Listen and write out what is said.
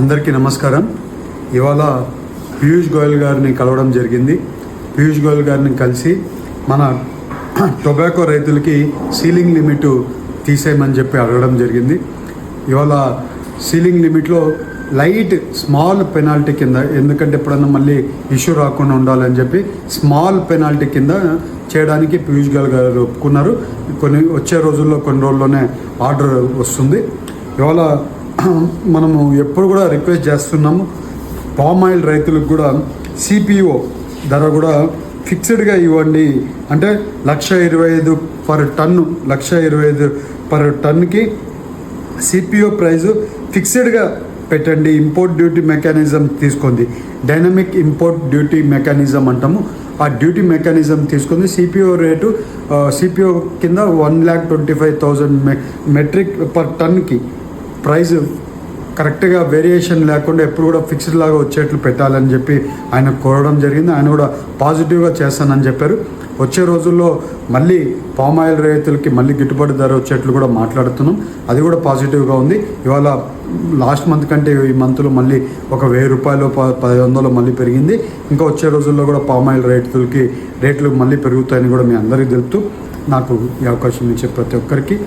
అందరికీ నమస్కారం. ఇవాళ పీయూష్ గోయల్ గారిని కలవడం జరిగింది. పీయూష్ గోయల్ గారిని కలిసి మన టొబాకో రైతులకి సీలింగ్ లిమిట్ తీసేయమని చెప్పి అడగడం జరిగింది. ఇవాళ సీలింగ్ లిమిట్లో లైట్ స్మాల్ పెనాల్టీ కింద ఎందుకంటే ఎప్పుడన్నా మళ్ళీ ఇష్యూ రాకుండా ఉండాలని చెప్పి స్మాల్ పెనాల్టీ కింద చేయడానికి పీయూష్ గోయల్ గారు ఒప్పుకున్నారు. కొన్ని వచ్చే రోజుల్లో కొన్ని రోజుల్లోనే ఆర్డర్ వస్తుంది. ఇవాళ మనము ఎప్పుడు కూడా రిక్వెస్ట్ చేస్తున్నాము. పామ్ ఆయిల్ రైతులకు కూడా సిపిఓ ధర కూడా ఫిక్స్డ్గా ఇవ్వండి. అంటే లక్ష ఇరవై ఐదు పర్ టన్ను లక్ష ఇరవై ఐదు పర్ టన్నుకి సిపిఓ ప్రైజు ఫిక్స్డ్గా పెట్టండి. ఇంపోర్ట్ డ్యూటీ మెకానిజం తీసుకుంది డైనమిక్ ఇంపోర్ట్ డ్యూటీ మెకానిజం అంటాము. ఆ డ్యూటీ మెకానిజం తీసుకుంది సిపిఓ రేటు సిపిఓ కింద one lakh twenty five thousand metric per టన్కి price కరెక్ట్గా వేరియేషన్ లేకుండా ఎప్పుడు కూడా ఫిక్స్డ్ లాగా వచ్చేట్లు పెట్టాలని చెప్పి ఆయన కోరడం జరిగింది. ఆయన కూడా పాజిటివ్గా చేస్తానని చెప్పారు. వచ్చే రోజుల్లో మళ్ళీ పామ్ ఆయిల్ రైతులకి మళ్ళీ గిట్టుబాటు ధర వచ్చేట్లు కూడా మాట్లాడుతున్నాం. అది కూడా పాజిటివ్గా ఉంది. ఇవాళ లాస్ట్ మంత్ కంటే ఈ మంత్లో మళ్ళీ ఒక వెయ్యి రూపాయలు ప- పదిహేను వందలు మళ్ళీ పెరిగింది. ఇంకా వచ్చే రోజుల్లో కూడా పామ్ ఆయిల్ రైతులకి రేట్లు మళ్ళీ పెరుగుతాయని కూడా మీ అందరికీ తెలుపుతూ నాకు ఈ అవకాశం ఇచ్చే ప్రతి ఒక్కరికి